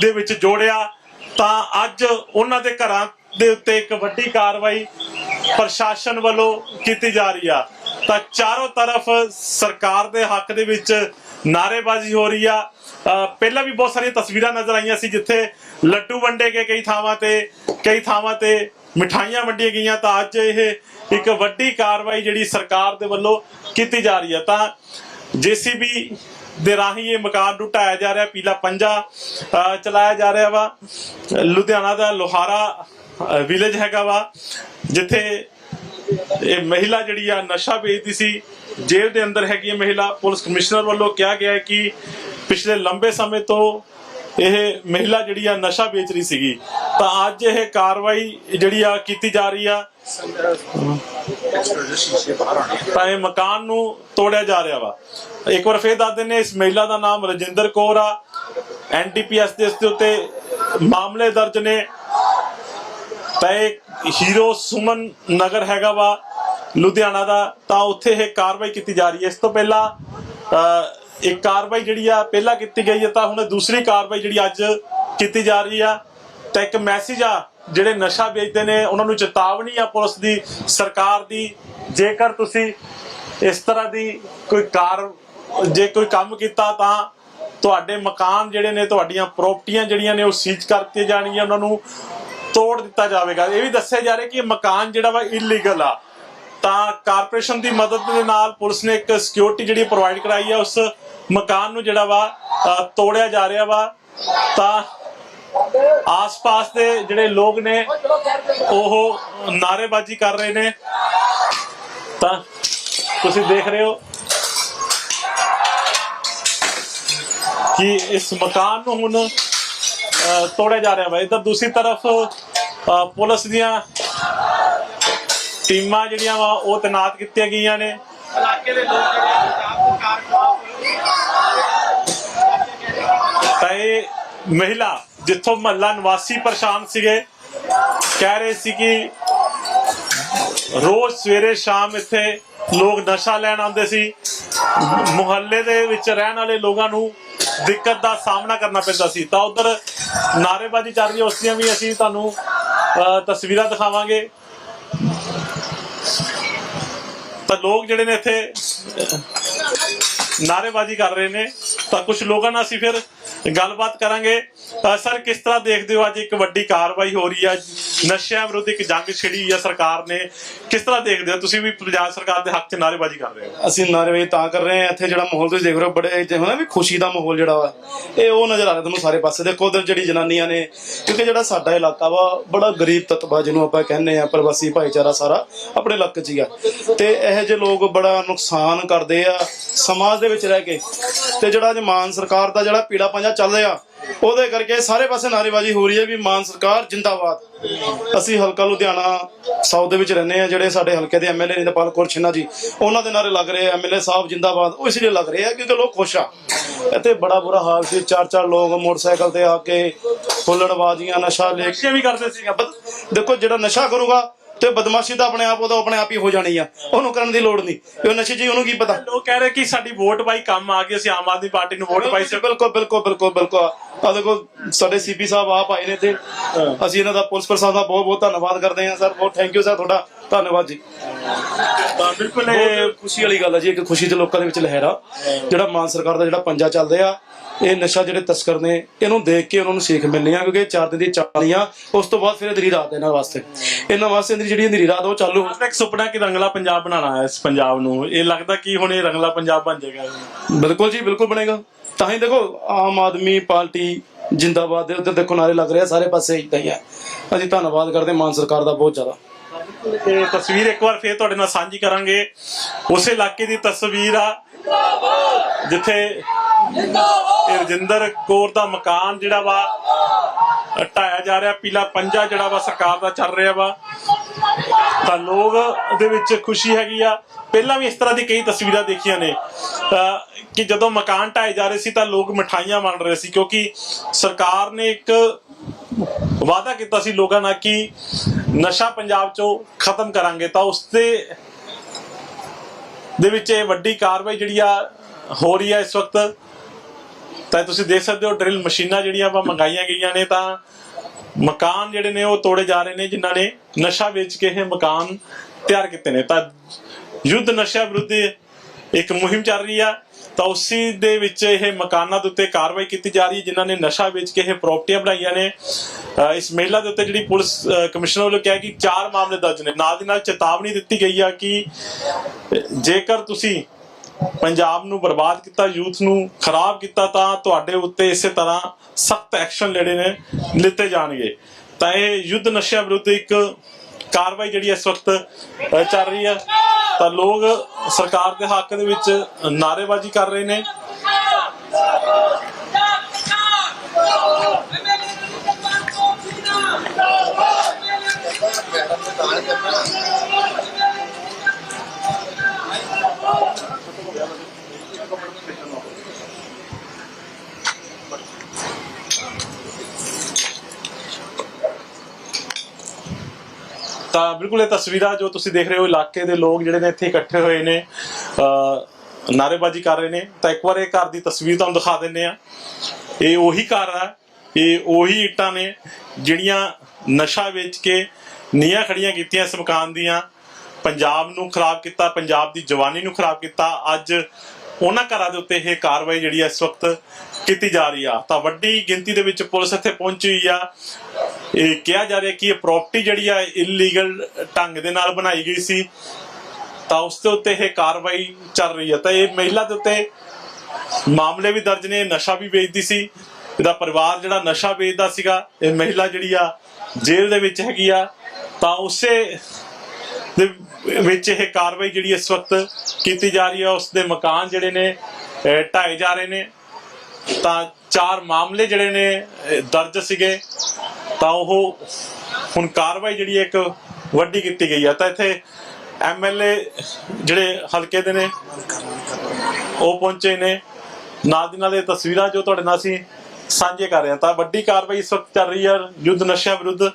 ਦੇ ਵਿੱਚ ਜੋੜਿਆ, ਤਾਂ ਅੱਜ ਉਹਨਾਂ ਦੇ ਘਰਾਂ ਦੇ ਉੱਤੇ ਇੱਕ ਵੱਡੀ ਕਾਰਵਾਈ ਪ੍ਰਸ਼ਾਸਨ ਵੱਲੋਂ ਕੀਤੀ ਜਾ ਰਹੀ ਆ। ਤਾਂ ਚਾਰੋਂ ਤਰਫ ਸਰਕਾਰ ਦੇ ਹੱਕ ਦੇ ਵਿੱਚ ਨਾਰੇਬਾਜ਼ੀ ਹੋ ਰਹੀ ਆ। ਪਹਿਲਾਂ ਵੀ ਬਹੁਤ ਸਾਰੀਆਂ ਤਸਵੀਰਾਂ ਨਜ਼ਰ ਆਈਆਂ ਸੀ ਜਿੱਥੇ ਲੱਡੂ ਵੰਡੇ ਗਏ ਕਈ ਥਾਵਾਂ ਤੇ ਕਈ ਥਾਵਾਂ ਤੇ ਮਿਠਾਈਆਂ ਵੰਡੀਆਂ ਗਈਆਂ। ਤਾਂ ਅੱਜ ਇਹ ਇੱਕ ਵੱਡੀ ਕਾਰਵਾਈ ਜਿਹੜੀ ਸਰਕਾਰ ਦੇ ਵੱਲੋਂ ਕੀਤੀ ਜਾ ਰਹੀ ਹੈ ਤਾਂ ਜੀਸੀਬੀ ਦੇ ਰਾਹੀਂ ਇਹ ਮਕਾਨ ਨੂੰ ਢਾਇਆ ਜਾ ਰਿਹਾ ਪੀਲਾ ਪੰਜਾ ਅ, ਚਲਾਇਆ ਜਾ ਰਿਹਾ ਵਾ। ਲੁਧਿਆਣਾ ਦਾ ਲੋਹਾਰਾ ਵਿਲੇਜ ਹੈਗਾ ਵਾ ਜਿੱਥੇ ਇਹ ਮਹਿਲਾ ਜਿਹੜੀ ਆ ਨਸ਼ਾ ਵੇਚਦੀ ਸੀ, ਜੇਲ੍ਹ ਦੇ ਅੰਦਰ ਹੈਗੀ ਮਹਿਲਾ, ਪੁਲਿਸ ਕਮਿਸ਼ਨਰ ਵੱਲੋਂ ਕਿਹਾ ਗਿਆ ਹੈ ਕਿ ਪਿਛਲੇ ਲੰਬੇ ਸਮੇਂ ਤੋਂ ਇਹ ਮਹਿਲਾ ਜਿਹੜੀ ਆ ਨਸ਼ਾ ਵੇਚ ਰਹੀ ਸੀਗੀ। ਤਾਂ ਅੱਜ ਇਹ ਕਾਰਵਾਈ ਜਿਹੜੀ ਆ ਕੀਤੀ ਜਾ ਰਹੀ ਆ। ਤਾਂ ਇਹ ਮਕਾਨ ਨੂੰ ਤੋੜਿਆ ਜਾ ਰਿਹਾ ਵਾ। ਇੱਕ ਵਾਰ ਫੇਰ ਦੱਸ ਦਿੰਨੇ ਇਸ ਮਹਿਲਾ ਦਾ ਨਾਮ ਰਜਿੰਦਰ ਕੌਰ ਆ। ਐਨਟੀਪੀਐਸ ਦੇ ਇਸ ਦੇ ਉੱਤੇ ਮਾਮਲੇ ਦਰਜ ਨੇ। ਤਾਂ ਇਹ ਹੀਰੋ ਸੁਮਨ ਨਗਰ ਹੈਗਾ ਵਾ ਲੁਧਿਆਣਾ ਦਾ, ਤਾਂ ਉੱਥੇ ਇਹ ਕਾਰਵਾਈ ਕੀਤੀ ਜਾ ਰਹੀ ਹੈ। ਇਸ ਤੋਂ ਪਹਿਲਾਂ ਇੱਕ ਕਾਰਵਾਈ ਜਿਹੜੀ ਆ ਪਹਿਲਾਂ ਕੀਤੀ ਗਈ ਹੈ, ਤਾਂ ਹੁਣ ਦੂਸਰੀ ਕਾਰਵਾਈ ਜਿਹੜੀ ਅੱਜ ਕੀਤੀ ਜਾ ਰਹੀ ਆ। ਤਾਂ ਇੱਕ ਮੈਸੇਜ ਆ, ਜਿਹੜੇ ਨਸ਼ਾ ਵੇਚਦੇ ਨੇ, ਉਹਨਾਂ ਨੂੰ ਚੇਤਾਵਨੀ ਆ ਪੁਲਿਸ ਦੀ, ਸਰਕਾਰ ਦੀ। ਜੇਕਰ ਤੁਸੀਂ ਇਸ ਤਰ੍ਹਾਂ ਦੀ ਕੋਈ ਕਾਰ, ਜੇ ਕੋਈ ਕੰਮ ਕੀਤਾ, ਤਾਂ ਤੁਹਾਡੇ ਮਕਾਨ ਜਿਹੜੇ ਨੇ, ਤੁਹਾਡੀਆਂ ਪ੍ਰਾਪਰਟੀਆਂ ਜਿਹੜੀਆਂ ਨੇ, ਉਹ ਸੀਜ਼ ਕਰਤੇ ਜਾਣਗੀਆਂ ਉਹਨਾਂ ਨੂੰ। ਤੋੜ ਦਿੱਤਾ ਜਾਵੇਗਾ। ਇਹ ਵੀ ਦੱਸਿਆ ਜਾ ਰਿਹਾ ਕਿ ਇਹ ਮਕਾਨ ਜਿਹੜਾ ਵਾ ਇਲੀਗਲ ਆ। ਤਾਂ ਕਾਰਪੋਰੇਸ਼ਨ ਦੀ ਮਦਦ ਦੇ ਨਾਲ ਪੁਲਿਸ ਨੇ ਇੱਕ ਸਿਕਿਉਰਿਟੀ ਜਿਹੜੀ ਪ੍ਰੋਵਾਈਡ ਕਰਾਈ ਹੈ ਉਸ ਮਕਾਨ ਨੂੰ ਜਿਹੜਾ ਵਾ ਤੋੜਿਆ ਜਾ ਰਿਹਾ ਵਾ। ਤਾਂ ਆਸ-ਪਾਸ ਦੇ ਜਿਹੜੇ ਲੋਕ ਨੇ, ਉਹ ਨਾਰੇਬਾਜ਼ੀ ਕਰ ਰਹੇ ਨੇ। ਤਾਂ ਤੁਸੀਂ ਦੇਖ ਰਹੇ ਹੋ ਕਿ ਇਸ ਮਕਾਨ ਨੂੰ ਹੁਣ ਤੋੜਿਆ ਜਾ ਰਿਹਾ ਵਾ। ਇਧਰ ਦੂਸਰੀ ਤਰਫ ਪੁਲਿਸ ਦੀਆਂ ਟੀਮਾਂ ਜਿਹੜੀਆਂ ਵਾ ਉਹ ਤੈਨਾਤ ਕੀਤੀਆਂ ਗਈਆਂ ਨੇ। ਇਲਾਕੇ ਦੇ ਲੋਕ ਜਿਹੜੇ ਪੰਜਾਬ ਸਰਕਾਰ ਤਾਂ ਇਹ ਮਹਿਲਾ ਜਿੱਥੋਂ ਮਹੱਲਾ ਨਿਵਾਸੀ ਪਰੇਸ਼ਾਨ ਸੀਗੇ ਕਹਿ ਰਹੇ ਸੀ ਕਿ ਰੋਜ਼ ਸਵੇਰੇ ਸ਼ਾਮ ਇੱਥੇ ਲੋਕ ਨਸ਼ਾ ਲੈਣ ਆਉਂਦੇ ਸੀ। ਮੁਹੱਲੇ ਦੇ ਵਿੱਚ ਰਹਿਣ ਵਾਲੇ ਲੋਕਾਂ ਨੂੰ ਦਿੱਕਤ ਦਾ ਸਾਹਮਣਾ ਕਰਨਾ ਪੈਂਦਾ ਸੀ। ਤਾਂ ਉਧਰ ਨਾਰੇਬਾਜ਼ੀ ਚੱਲ ਰਹੀ ਹੈ ਉਸ ਦੀਆਂ ਵੀ ਅਸੀਂ ਤੁਹਾਨੂੰ ਤਸਵੀਰਾਂ ਦਿਖਾਵਾਂਗੇ। ਤਾਂ ਲੋਕ ਜਿਹੜੇ ਨੇ ਇੱਥੇ ਅ, ਨਾਰੇਬਾਜ਼ੀ ਕਰ ਰਹੇ ਨੇ ਤਾਂ ਕੁਝ ਲੋਕਾਂ ਨਾਲ ਅਸੀਂ ਫਿਰ ਗੱਲਬਾਤ ਕਰਾਂਗੇ। ਅ, ਸਰ ਕਿਸ ਤਰ੍ਹਾਂ ਦੇਖਦੇ ਹੋ ਅੱਜ ਇੱਕ ਵੱਡੀ ਕਾਰਵਾਈ ਹੋ ਰਹੀ ਹੈ? ਨਸ਼ਿਆਂ ਵਿਰੁੱਧ ਇੱਕ ਜੰਗ ਛਿੜੀ ਹੈ ਸਰਕਾਰ ਨੇ। ਕਿਸ ਤਰ੍ਹਾਂ ਦੇਖਦੇ ਹੋ? ਤੁਸੀਂ ਵੀ ਪੰਜਾਬ ਸਰਕਾਰ ਦੇ ਹੱਕ 'ਚ ਨਾਅਰੇਬਾਜ਼ੀ ਕਰ ਰਹੇ ਹੋ। ਅਸੀਂ ਨਾਅਰੇਬਾਜ਼ੀ ਤਾਂ ਕਰ ਰਹੇ ਹਾਂ। ਇੱਥੇ ਜਿਹੜਾ ਮਾਹੌਲ ਤੁਸੀਂ ਦੇਖ ਰਹੇ ਹੋ, ਬੜੇ ਜਿਵੇਂ ਨਾ ਵੀ ਖੁਸ਼ੀ ਦਾ ਮਾਹੌਲ ਜਿਹੜਾ ਵਾ, ਇਹ ਉਹ ਨਜ਼ਰ ਆ ਰਿਹਾ ਤੁਹਾਨੂੰ ਸਾਰੇ ਪਾਸੇ। ਦੇਖੋ ਉਧਰ ਜਿਹੜੀ ਜਨਾਨੀਆਂ ਨੇ, ਕਿਉਂਕਿ ਜਿਹੜਾ ਸਾਡਾ ਇਲਾਕਾ ਵਾ, ਬੜਾ ਗਰੀਬ ਤਤਬਾ ਜਿਹਨੂੰ ਆਪਾਂ ਕਹਿੰਦੇ ਆ ਪ੍ਰਵਾਸੀ ਭਾਈਚਾਰਾ ਸਾਰਾ ਆਪਣੇ ਇਲਾਕੇ 'ਚ ਹੀ ਆ। ਤੇ ਇਹੋ ਜਿਹੇ ਲੋਕ ਬੜਾ ਨੁਕਸਾਨ ਕਰਦੇ ਆ ਸਮਾਜ ਦੇ ਵਿੱਚ ਰਹਿ ਕੇ। ਤੇ ਜਿਹੜਾ ਅੱਜ ਮਾਨ ਸਰਕਾਰ ਦਾ ਜਿਹੜਾ ਪੀੜਾ ਪੰਜਾ ਚੱਲ ਰਿਹਾ ਉਹਦੇ ਕਰਕੇ ਸਾਰੇ ਪਾਸੇ ਨਾਰੇਬਾਜ਼ੀ ਹੋ ਰਹੀ ਹੈ ਵੀ ਮਾਨ ਸਰਕਾਰ ਜਿੰਦਾਬਾਦ। ਅਸੀਂ ਹਲਕਾ ਲੁਧਿਆਣਾ ਸਾਊਥ ਦੇ ਵਿੱਚ ਰਹਿੰਦੇ ਆ ਜਿਹੜੇ ਸਾਡੇ ਹਲਕੇ ਦੇ ਐਮਐਲਏ ਨਿੰਦਪਾਲ ਕੌਰ ਛਿੰਨਾ ਜੀ ਉਹਨਾਂ ਦੇ ਨਾਰੇ ਲੱਗ ਰਹੇ ਆ ਐਮਐਲਏ ਸਾਹਿਬ ਜਿੰਦਾਬਾਦ ਉਹ ਇਸ ਲਈ ਲੱਗ ਰਹੇ ਆ ਕਿਉਂਕਿ ਲੋਕ ਖੁਸ਼ ਆ। ਇੱਥੇ ਬੜਾ ਬੁਰਾ ਹਾਲ ਸੀ ਚਾਰ ਚਾਰ ਲੋਕ ਮੋਟਰਸਾਈਕਲ ਤੇ ਆ ਕੇ ਫੁੱਲੜਬਾਜ਼ੀਆਂ ਨਸ਼ਾ ਲੈ ਕੇ ਵੀ ਕਰਦੇ ਸੀ ਬਦ- ਦੇਖੋ ਜਿਹੜਾ ਨਸ਼ਾ ਕਰੂਗਾ ਤੇ ਬਦਮਾਸ਼ੀ ਤਾਂ ਆਪਣੇ ਆਪ ਉਹਦਾ ਆਪਣੇ ਆਪ ਹੀ ਹੋ ਜਾਣੀ ਆ। ਉਹਨੂੰ ਕਰਨ ਦੀ ਲੋੜ ਨਹੀਂ। ਉਹ ਨਸ਼ੇ ਜੀ ਉਹਨੂੰ ਕੀ ਪਤਾ? ਲੋਕ ਕਹਿ ਰਹੇ ਕਿ ਸਾਡੀ ਵੋਟ ਪਾਈ ਕੰਮ ਆ ਗਈ ਅਸੀਂ ਆਮ ਆਦਮੀ ਪਾਰਟੀ ਨੂੰ ਵੋਟ ਪਾਈ ਸੀ ਬਿਲਕੁਲ ਬਿਲਕੁਲ ਬਿਲਕੁਲ ਬਿਲਕੁਲ। ਆ ਦੇਖੋ ਸਾਡੇ ਸੀਪੀ ਸਾਹਿਬ ਆਪ ਆਏ ਨੇ ਤੇ ਅਸੀਂ ਇਹਨਾਂ ਦਾ ਪੁਲਿਸ ਪ੍ਰਸ਼ਾਸਨ ਦਾ ਬਹੁਤ ਬਹੁਤ ਧੰਨਵਾਦ ਕਰਦੇ ਹਾਂ ਸਰ। ਬਹੁਤ ਥੈਂਕ ਯੂ ਸਰ ਤੁਹਾਡਾ। ਧੰਨਵਾਦ ਜੀ। ਤਾਂ ਬਿਲਕੁਲ ਇਹ ਖੁਸ਼ੀ ਵਾਲੀ ਗੱਲ ਹੈ ਜੀ ਇੱਕ ਖੁਸ਼ੀ ਤੇ ਲੋਕਾਂ ਦੇ ਵਿੱਚ ਲਹਿਰਾ ਜਿਹੜਾ ਮਾਨ ਸਰਕਾਰ ਦਾ ਜਿਹੜਾ ਪੰਜਾ ਚੱਲ ਰਿਹਾ ਇਹ ਨਸ਼ਾ ਜਿਹੜੇ ਤਸਕਰ ਨੇ ਇਹਨੂੰ ਦੇਖ ਕੇ ਉਹਨਾਂ ਨੂੰ ਸਿੱਖ ਮਿਲਣੀ ਆ ਕਿਉਂਕਿ ਚਾਰ ਦਿਨ ਦੀ ਚਾਲੀਆਂ ਉਸ ਤੋਂ ਬਾਅਦ ਫਿਰ ਅੰਧੇਰੀ ਰਾਤ ਇਹਨਾਂ ਵਾਸਤੇ। ਇਹਨਾਂ ਵਾਸਤੇ ਅੰਧੇਰੀ ਜਿਹੜੀ ਅੰਧੇਰੀ ਰਾਤ ਉਹ ਚਾਲੂ ਤਾਂ ਇੱਕ ਸੁਪਨਾ ਕਿ ਰੰਗਲਾ ਪੰਜਾਬ ਬਣਾਉਣਾ ਹੈ ਇਸ ਪੰਜਾਬ ਨੂੰ। ਇਹ ਲੱਗਦਾ ਕਿ ਹੁਣ ਇਹ ਰੰਗਲਾ ਪੰਜਾਬ ਬਣ ਜਾਏਗਾ। ਬਿਲਕੁਲ ਜੀ ਬਿਲਕੁਲ ਬਣੇਗਾ। ਤਾਂ ਹੀ ਦੇਖੋ ਆਮ ਆਦਮੀ ਪਾਰਟੀ ਜਿੰਦਾਬਾਦ ਦੇ ਉੱਤੇ ਦੇਖੋ ਨਾਰੇ ਲੱਗ ਰਹੇ ਆ ਸਾਰੇ ਪਾਸੇ ਇਦਾਂ ਹੀ ਆ। ਅਸੀਂ ਧੰਨਵਾਦ ਕਰਦੇ ਮਾਨ ਸਰਕਾਰ ਦਾ ਬਹੁਤ ਜ਼ਿਆਦਾ। ਇਹ ਤਸਵੀਰ ਇੱਕ ਵਾਰ ਫੇਰ ਤੁਹਾਡੇ ਨਾਲ ਸਾਂਝੀ ਕਰਾਂਗੇ। ਉਸੇ ਇਲਾਕੇ ਦੀ ਤਸਵੀਰ ਆ ਜਿੱਥੇ ਇਹ ਰਜਿੰਦਰ ਕੌਰ ਦਾ ਮਕਾਨ ਜਿਹੜਾ ਵਾ ਢਾਇਆ ਜਾ ਰਿਹਾ ਪੀਲਾ ਪੰਜਾ ਜਿਹੜਾ ਵਾ ਸਰਕਾਰ ਦਾ ਚੱਲ ਰਿਹਾ ਵਾ। ਤਾਂ ਲੋਕ ਦੇ ਵਿੱਚ ਖੁਸ਼ੀ ਹੈਗੀ ਆ। ਪਹਿਲਾਂ ਵੀ ਇਸ ਤਰ੍ਹਾਂ ਦੀ ਕਈ ਤਸਵੀਰਾਂ ਦੇਖੀਆਂ ਨੇ। ਕਿ ਜਦੋਂ ਮਕਾਨ ਢਾਏ ਜਾ ਰਹੇ ਸੀ ਤਾਂ ਲੋਕ ਮਠਾਈਆਂ ਵੰਡ ਰਹੇ ਸੀ ਕਿਉਂਕਿ ਸਰਕਾਰ ਨੇ ਇੱਕ ਵਾਅਦਾ ਕੀਤਾ ਸੀ ਲੋਕਾਂ ਨਾਲ ਕਿ ਨਸ਼ਾ ਪੰਜਾਬ ਚੋਂ ਖਤਮ ਕਰਾਂਗੇ ਤਾਂ ਉਸ ਤੇ ਦੇ ਵਿੱਚ ਇਹ ਵੱਡੀ ਕਾਰਵਾਈ ਜਿਹੜੀ ਆ ਹੋ ਰਹੀ ਹੈ ਇਸ ਵਕਤ। ਤਾਂ ਤੁਸੀਂ ਦੇਖ ਸਕਦੇ ਹੋ ਡਰਿਲ ਮਸ਼ੀਨਾਂ ਜਿਹੜੀਆਂ ਵਾ ਮੰਗਾਈਆਂ ਗਈਆਂ ਨੇ ਤਾਂ ਮਕਾਨ ਜਿਹੜੇ ਨੇ ਉਹ ਤੋੜੇ ਜਾ ਰਹੇ ਨੇ ਜਿਨ੍ਹਾਂ ਨੇ ਨਸ਼ਾ ਵੇਚ ਕੇ ਇਹ ਮਕਾਨ ਤਿਆਰ ਕੀਤੇ ਨੇ। ਤਾਂ ਯੁੱਧ ਨਸ਼ਾ ਵਿਰੁੱਧ ਇੱਕ ਮੁਹਿੰਮ ਚੱਲ ਰਹੀ ਆ। ਤਾਂ ਉਸੇ ਦੇ ਵਿੱਚ ਇਹ ਮਕਾਨਾਂ ਦੇ ਉੱਤੇ ਕਾਰਵਾਈ ਕੀਤੀ ਜਾ ਰਹੀ ਹੈ, ਜਿਨ੍ਹਾਂ ਨੇ ਨਸ਼ਾ ਵੇਚ ਕੇ ਇਹ ਪ੍ਰਾਪਰਟੀਆਂ ਬਣਾਈਆਂ ਨੇ। ਇਸ ਮਹਿਲਾ ਦੇ ਉੱਤੇ ਜਿਹੜੀ ਪੁਲਿਸ ਕਮਿਸ਼ਨਰ ਵੱਲੋਂ ਕਿਹਾ ਕਿ ਚਾਰ ਮਾਮਲੇ ਦਰਜ ਨੇ। ਨਾਲ ਦੀ ਨਾਲ ਚੇਤਾਵਨੀ ਦਿੱਤੀ ਗਈ ਆ ਕਿ ਜੇਕਰ ਤੁਸੀਂ ਪੰਜਾਬ ਨੂੰ ਬਰਬਾਦ ਕੀਤਾ, ਯੂਥ ਨੂੰ ਖਰਾਬ ਕੀਤਾ, ਤਾਂ ਤੁਹਾਡੇ ਉੱਤੇ ਇਸੇ ਤਰ੍ਹਾਂ ਸਖਤ ਐਕਸ਼ਨ ਲੈਣੇ ਨੇ, ਲਿੱਤੇ ਜਾਣਗੇ। ਤਾਂ ਇਹ ਯੁੱਧ ਨਸ਼ਿਆਂ ਵਿਰੁੱਧ ਇੱਕ ਕਾਰਵਾਈ ਜਿਹੜੀ ਇਸ ਵਕਤ ਅ, ਚੱਲ ਰਹੀ ਹੈ। ਤਾਂ ਲੋਕ ਸਰਕਾਰ ਦੇ ਹੱਕ ਦੇ ਵਿੱਚ ਨਾਅਰੇਬਾਜ਼ੀ ਕਰ ਰਹੇ ਨੇ। ਤਾਂ ਬਿਲਕੁਲ ਇਹ ਤਸਵੀਰਾਂ ਜੋ ਤੁਸੀਂ ਦੇਖ ਰਹੇ ਹੋ ਇਲਾਕੇ ਦੇ ਲੋਕ ਜਿਹੜੇ ਨੇ ਇੱਥੇ ਇਕੱਠੇ ਹੋਏ ਨੇ ਨਾਰੇਬਾਜ਼ੀ ਕਰ ਰਹੇ ਨੇ। ਤਾਂ ਇੱਕ ਵਾਰ ਇਹ ਘਰ ਦੀ ਤਸਵੀਰ ਤੁਹਾਨੂੰ ਦਿਖਾ ਦਿੰਨੇ ਆ ਇਹ ਉਹੀ ਘਰ ਆ, ਇਹ ਉਹੀ ਇੱਟਾਂ ਨੇ ਜਿਹੜੀਆਂ ਨਸ਼ਾ ਵੇਚ ਕੇ ਨੀਆਂ ਖੜੀਆਂ ਕੀਤੀਆਂ ਇਸ ਮਕਾਨ ਦੀਆਂ। ਪੰਜਾਬ ਨੂੰ ਖਰਾਬ ਕੀਤਾ, ਪੰਜਾਬ ਦੀ ਜਵਾਨੀ ਨੂੰ ਖਰਾਬ ਕੀਤਾ। ਅੱਜ ਉਹਨਾਂ ਘਰਾਂ ਦੇ ਉੱਤੇ ਇਹ ਕਾਰਵਾਈ ਜਿਹੜੀ ਇਸ ਵਕਤ ਕੀਤੀ ਜਾ ਰਹੀ ਆ। ਤਾਂ ਵੱਡੀ ਗਿਣਤੀ ਦੇ ਵਿੱਚ ਪੁਲਿਸ ਇੱਥੇ ਪਹੁੰਚੀ ਆ। ਇਹ ਕਿਹਾ ਜਾ ਰਿਹਾ ਕਿ ਇਹ ਪ੍ਰਾਪਰਟੀ ਜਿਹੜੀ ਆ ਇਲੀਗਲ ਢੰਗ ਦੇ ਨਾਲ ਬਣਾਈ ਗਈ ਸੀ। ਤਾਂ ਉਸ ਦੇ ਉੱਤੇ ਇਹ ਕਾਰਵਾਈ ਚੱਲ ਰਹੀ ਹੈ ਤਾਂ ਇਹ ਮਹਿਲਾ ਦੇ ਉੱਤੇ ਮਾਮਲੇ ਵੀ ਦਰਜ ਨੇ, ਨਸ਼ਾ ਵੀ ਵੇਚਦੀ ਸੀ। ਇਹਦਾ ਪਰਿਵਾਰ ਜਿਹੜਾ ਨਸ਼ਾ ਵੇਚਦਾ ਸੀਗਾ, ਇਹ ਮਹਿਲਾ ਜਿਹੜੀ ਆ ਜੇਲ੍ਹ ਦੇ ਵਿੱਚ ਹੈਗੀ ਆ। ਤਾਂ ਉਸੇ ਦੇ ਵਿੱਚ ਇਹ ਕਾਰਵਾਈ ਜਿਹੜੀ ਇਸ ਵਕਤ ਕੀਤੀ ਜਾ ਰਹੀ ਹੈ ਉਸ ਦੇ ਮਕਾਨ ਜਿਹੜੇ ਨੇ ਅਹ, ਢਾਏ ਜਾ ਰਹੇ ਨੇ। ਤਾਂ ਚਾਰ ਮਾਮਲੇ ਜਿਹੜੇ ਨੇ ਦਰਜ ਸੀਗੇ। ਤਾਂ ਉਹ ਹੁਣ ਕਾਰਵਾਈ ਜਿਹੜੀ ਹੈ ਇੱਕ ਵੱਡੀ ਕੀਤੀ ਗਈ ਹੈ। ਤਾਂ ਇੱਥੇ ਐਮਐਲਏ ਜਿਹੜੇ ਹਲਕੇ ਦੇ ਨੇ ਉਹ ਪਹੁੰਚੇ ਨੇ। ਨਾਲ ਦੀ ਨਾਲ ਇਹ ਤਸਵੀਰਾਂ ਜੋ ਤੁਹਾਡੇ ਨਾਲ ਅਸੀਂ ਸਾਂਝੇ ਕਰ ਰਹੇ ਹਾਂ। ਤਾਂ ਵੱਡੀ ਕਾਰਵਾਈ ਇਸ ਵਕਤ ਚੱਲ ਰਹੀ ਹੈ। ਯੁੱਧ ਨਸ਼ਿਆਂ ਵਿਰੁੱਧ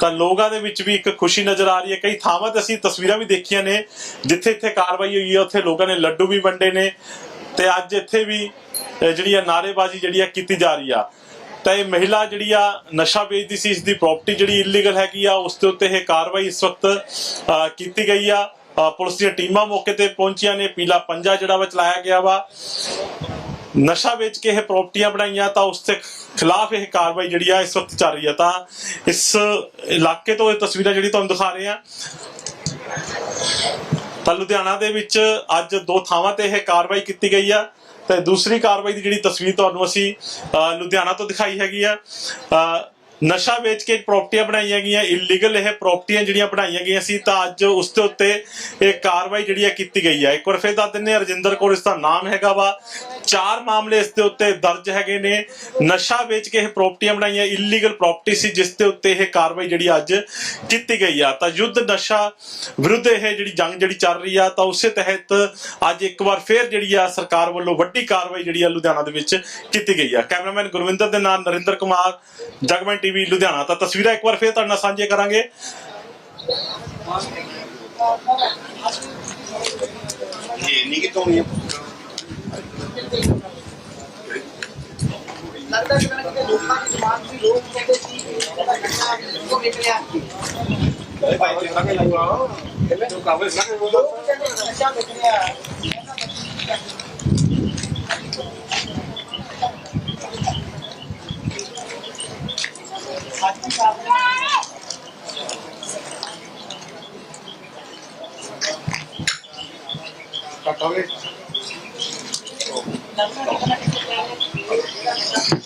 ਤਾਂ ਲੋਕਾਂ ਦੇ ਵਿੱਚ ਵੀ ਇੱਕ ਖੁਸ਼ੀ ਨਜ਼ਰ ਆ ਰਹੀ ਹੈ। ਕਈ ਥਾਵਾਂ ਤੇ ਅਸੀਂ ਤਸਵੀਰਾਂ ਵੀ ਦੇਖੀਆਂ ਨੇ ਜਿੱਥੇ ਇੱਥੇ ਕਾਰਵਾਈ ਹੋਈ ਹੈ। ਉੱਥੇ ਲੋਕਾਂ ਨੇ ਲੱਡੂ ਵੀ ਵੰਡੇ ਨੇ ਤੇ ਅੱਜ ਇੱਥੇ ਵੀ ਜਿਹੜੀ ਆ ਨਾਰੇਬਾਜ਼ੀ ਜਿਹੜੀ ਆ ਕੀਤੀ ਜਾ ਰਹੀ ਆ। ਤਾਂ ਇਹ ਮਹਿਲਾ ਜਿਹੜੀ ਆ ਨਸ਼ਾ ਵੇਚਦੀ ਸੀ ਇਸ ਦੀ ਪ੍ਰਾਪਰਟੀ ਜਿਹੜੀ ਇਲੀਗਲ ਹੈਗੀ ਆ ਉਸ ਦੇ ਉੱਤੇ ਇਹ ਕਾਰਵਾਈ ਇਸ ਵਕਤ ਅਹ, ਕੀਤੀ ਗਈ ਆ। ਪੁਲਿਸ ਦੀਆਂ ਟੀਮਾਂ ਮੌਕੇ ਤੇ ਪਹੁੰਚੀਆਂ ਨੇ। ਪੀਲਾ ਪੰਜਾ ਜਿਹੜਾ ਵਾ ਚਲਾਇਆ ਗਿਆ ਵਾ। ਨਸ਼ਾ ਵੇਚ ਕੇ ਇਹ ਪ੍ਰਾਪਰਟੀਆਂ ਬਣਾਈਆਂ ਤਾਂ ਉਸ ਦੇ ਖਿਲਾਫ ਇਹ ਕਾਰਵਾਈ ਜਿਹੜੀ ਆ ਇਸ ਵਕਤ ਚੱਲ ਰਹੀ ਆ। ਤਾਂ ਇਸ ਇਲਾਕੇ ਤੋਂ ਇਹ ਤਸਵੀਰਾਂ ਜਿਹੜੀ ਤੁਹਾਨੂੰ ਦਿਖਾ ਰਹੇ ਆ। ਤਾਂ ਲੁਧਿਆਣਾ ਦੇ ਵਿੱਚ ਅੱਜ ਦੋ ਥਾਵਾਂ ਤੇ ਇਹ ਕਾਰਵਾਈ ਕੀਤੀ ਗਈ ਆ ਤੇ ਦੂਸਰੀ ਕਾਰਵਾਈ ਦੀ ਜਿਹੜੀ ਤਸਵੀਰ ਤੁਹਾਨੂੰ ਅਸੀਂ ਅਹ, ਲੁਧਿਆਣਾ ਤੋਂ ਦਿਖਾਈ ਹੈਗੀ ਆ। ਅਹ, ਨਸ਼ਾ ਵੇਚ ਕੇ ਪ੍ਰਾਪਰਟੀਆਂ ਬਣਾਈਆਂ ਗਈਆਂ ਇਲੀਗਲ ਇਹ ਪ੍ਰਾਪਰਟੀਆਂ ਜਿਹੜੀਆਂ ਬਣਾਈਆਂ ਗਈਆਂ ਸੀ, ਤਾਂ ਅੱਜ ਉਸ ਦੇ ਉੱਤੇ ਇਹ ਕਾਰਵਾਈ ਜਿਹੜੀ ਆ ਕੀਤੀ ਗਈ ਆ ਇੱਕ ਵਾਰ ਫਿਰ ਦੱਸ ਦਿੰਨੇ ਰਜਿੰਦਰ ਕੌਰ ਇਸ ਦਾ ਨਾਮ ਹੈਗਾ ਵਾ। ਚਾਰ ਮਾਮਲੇ ਇਸ ਦੇ ਉੱਤੇ ਦਰਜ ਹੈਗੇ ਨੇ। ਨਸ਼ਾ ਵੇਚ ਕੇ ਇਹ ਪ੍ਰਾਪਰਟੀਆਂ ਬਣਾਈਆਂ ਇਲੀਗਲ ਪ੍ਰਾਪਰਟੀ ਸੀ, ਜਿਸ ਦੇ ਉੱਤੇ ਇਹ ਕਾਰਵਾਈ ਜਿਹੜੀ ਅੱਜ ਕੀਤੀ ਗਈ ਆ। ਤਾਂ ਯੁੱਧ ਨਸ਼ਾ ਵਿਰੁੱਧ ਇਹ ਜਿਹੜੀ ਜੰਗ ਜਿਹੜੀ ਚੱਲ ਰਹੀ ਆ, ਤਾਂ ਉਸੇ ਤਹਿਤ ਅੱਜ ਇੱਕ ਵਾਰ ਫੇਰ ਜਿਹੜੀ ਆ ਸਰਕਾਰ ਵੱਲੋਂ ਵੱਡੀ ਕਾਰਵਾਈ ਜਿਹੜੀ ਆ ਲੁਧਿਆਣਾ ਦੇ ਵਿੱਚ ਕੀਤੀ ਗਈ ਆ। ਕੈਮਰਾਮੈਨ ਗੁਰਵਿੰਦਰ ਦੇ ਨਾਲ ਨਰਿੰਦਰ ਕੁਮਾਰ ਜਗਮਨ ਟੀਵੀ ਲੁਧਿਆਣਾ ਤਾਂ ਤਸਵੀਰਾਂ ਇੱਕ ਵਾਰ ਫੇਰ ਤੁਹਾਡੇ ਨਾਲ ਸਾਂਝੇ ਕਰਾਂਗੇ ਇਹ ਨਹੀਂ ਕਿਤੋਂ ਨਹੀਂ ਲੱਗਦਾ ਕਿ ਮੈਂ ਕਿਤੇ ਲੋਕਾਂ ਦੀ ਦਿਮਾਗ ਦੀ ਲੋਕ ਕਹਿੰਦੇ ਸੀ ਕਿ ਨਸ਼ਾ ਕਿਉਂ ਨਿਕਲਿਆ ਲੋਕ ਕਹਿੰਦੇ ਨਸ਼ਾ Tatawid. Oh.